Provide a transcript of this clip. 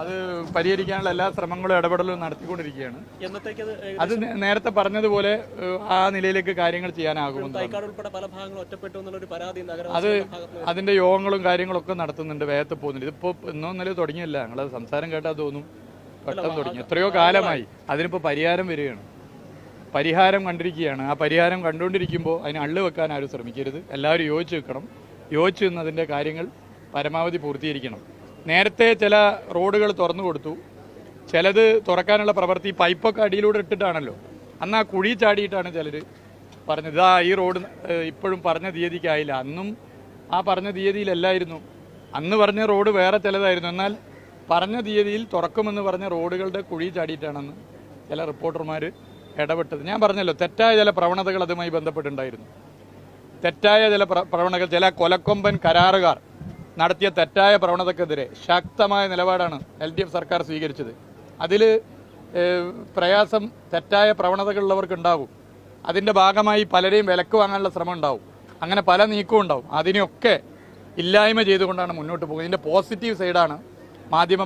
അത് പരിഹരിക്കാനുള്ള എല്ലാ ശ്രമങ്ങളും ഇടപെടലും നടത്തിക്കൊണ്ടിരിക്കുകയാണ്. അത് നേരത്തെ പറഞ്ഞതുപോലെ ആ നിലയിലേക്ക് കാര്യങ്ങൾ ചെയ്യാനാകുമെന്ന് അത് അതിന്റെ യോഗങ്ങളും കാര്യങ്ങളൊക്കെ നടത്തുന്നുണ്ട് വേഗത്തിൽ പോകുന്നുണ്ട്. ഇതിപ്പോ ഇന്നോ ഇന്നലെ തുടങ്ങിയല്ല. ഞങ്ങളത് സംസാരം കേട്ടാൽ തോന്നും. പെട്ടെന്ന് തുടങ്ങി. എത്രയോ കാലമായി അതിനിപ്പോ പരിഹാരം വരികയാണ്. പരിഹാരം കണ്ടിരിക്കുകയാണ്. ആ പരിഹാരം കണ്ടുകൊണ്ടിരിക്കുമ്പോൾ അതിന് അള്ളു വെക്കാൻ ആരും ശ്രമിക്കരുത്. എല്ലാവരും യോജിച്ച് വെക്കണം യോജിച്ച് നിന്നതിന്റെ കാര്യങ്ങൾ പരമാവധി പൂർത്തീകരിക്കണം. നേരത്തെ ചില റോഡുകൾ തുറന്നു കൊടുത്തു. ചിലത് തുറക്കാനുള്ള പ്രവൃത്തി പൈപ്പൊക്കെ അടിയിലൂടെ ഇട്ടിട്ടാണല്ലോ. അന്ന് ആ കുഴി ചാടിയിട്ടാണ് ചിലർ പറഞ്ഞത്. ഇതാ ഈ റോഡ് ഇപ്പോഴും പറഞ്ഞ തീയതിക്കായില്ല. അന്നും ആ പറഞ്ഞ തീയതിയിലല്ലായിരുന്നു. അന്ന് പറഞ്ഞ റോഡ് വേറെ ചിലതായിരുന്നു. എന്നാൽ പറഞ്ഞ തീയതിയിൽ തുറക്കുമെന്ന് പറഞ്ഞ റോഡുകളുടെ കുഴി ചാടിയിട്ടാണെന്ന് ചില റിപ്പോർട്ടർമാർ ഇടപെട്ടത്. ഞാൻ പറഞ്ഞല്ലോ തെറ്റായ ചില പ്രവണതകൾ അതുമായി ബന്ധപ്പെട്ടുണ്ടായിരുന്നു. തെറ്റായ ചില പ്ര- പ്രവണതകൾ ചില കൊലക്കൊമ്പൻ കരാറുകാർ നടത്തിയ തെറ്റായ പ്രവണതക്കെതിരെ ശക്തമായ നിലപാടാണ് എൽ ഡി എഫ് സർക്കാർ സ്വീകരിച്ചത്. അതിൽ പ്രയാസം തെറ്റായ പ്രവണതകളുള്ളവർക്ക് അതിന്റെ ഭാഗമായി പലരെയും വിലക്ക് വാങ്ങാനുള്ള ശ്രമം ഉണ്ടാവും അങ്ങനെ പല നീക്കവും ഉണ്ടാവും. അതിനെയൊക്കെ ഇല്ലായ്മ ചെയ്തുകൊണ്ടാണ് മുന്നോട്ട് പോകുന്നത്. ഇതിന്റെ പോസിറ്റീവ് സൈഡാണ് മാധ്യമ